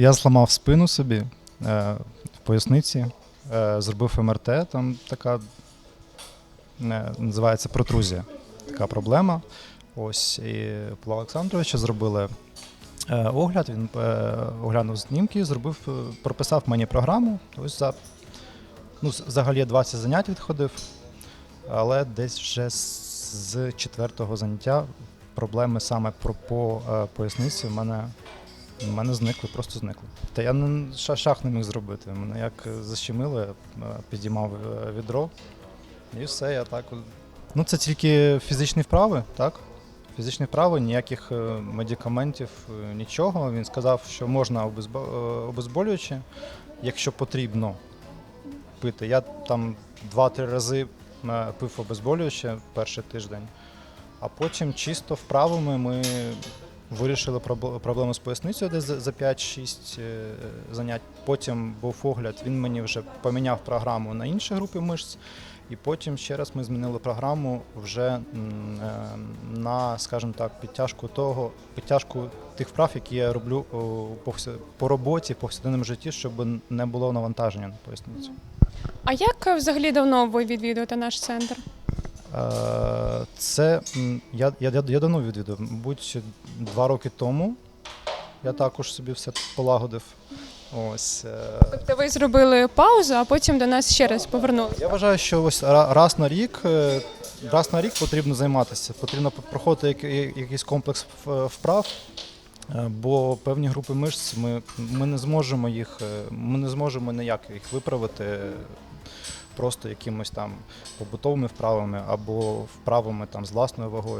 Я зламав спину собі е, в поясниці, е, зробив МРТ, там така е, називається протрузія. Така проблема. Ось і Павла Олександровича зробили е, огляд. Він е, оглянув знімки, зробив, е, прописав мені програму. Ось за ну, взагалі 20 занять відходив, але десь вже з четвертого заняття проблеми саме про по е, поясниці в мене, в мене зникли, просто зникли. Та я не шах не міг зробити. Мене як защемили, е, підіймав е, відро, і все, я так. Ну, це тільки фізичні вправи, так? Фізичні вправи, ніяких е, медикаментів, нічого. Він сказав, що можна обезболюючи, якщо потрібно пити. Я там 2-3 рази пив обезболююче перший тиждень, а потім чисто вправами ми вирішили проб- проблему з поясницею десь за за 5-6 е, занять. Потім був огляд, він мені вже поміняв програму на інші групи мишць. І потім ще раз ми змінили програму вже е, на, скажімо так, підтяжку того, підтяжку тих вправ, які я роблю по роботі, по повсякденному житті, щоб не було навантаження на поясницю. А як е, взагалі давно ви відвідуєте наш центр? Е, Це я, я, я, давно відвідав, мабуть, два роки тому. Я також собі все полагодив. Ось. е, Тобто ви зробили паузу, а потім до нас ще раз повернулися. Я вважаю, що ось раз на рік, е, раз на рік потрібно займатися. Потрібно проходити якийсь комплекс вправ, бо певні групи мишць ми, ми не зможемо їх, ми не зможемо ніяк їх виправити просто якимось там побутовими вправами або вправами там з власною вагою.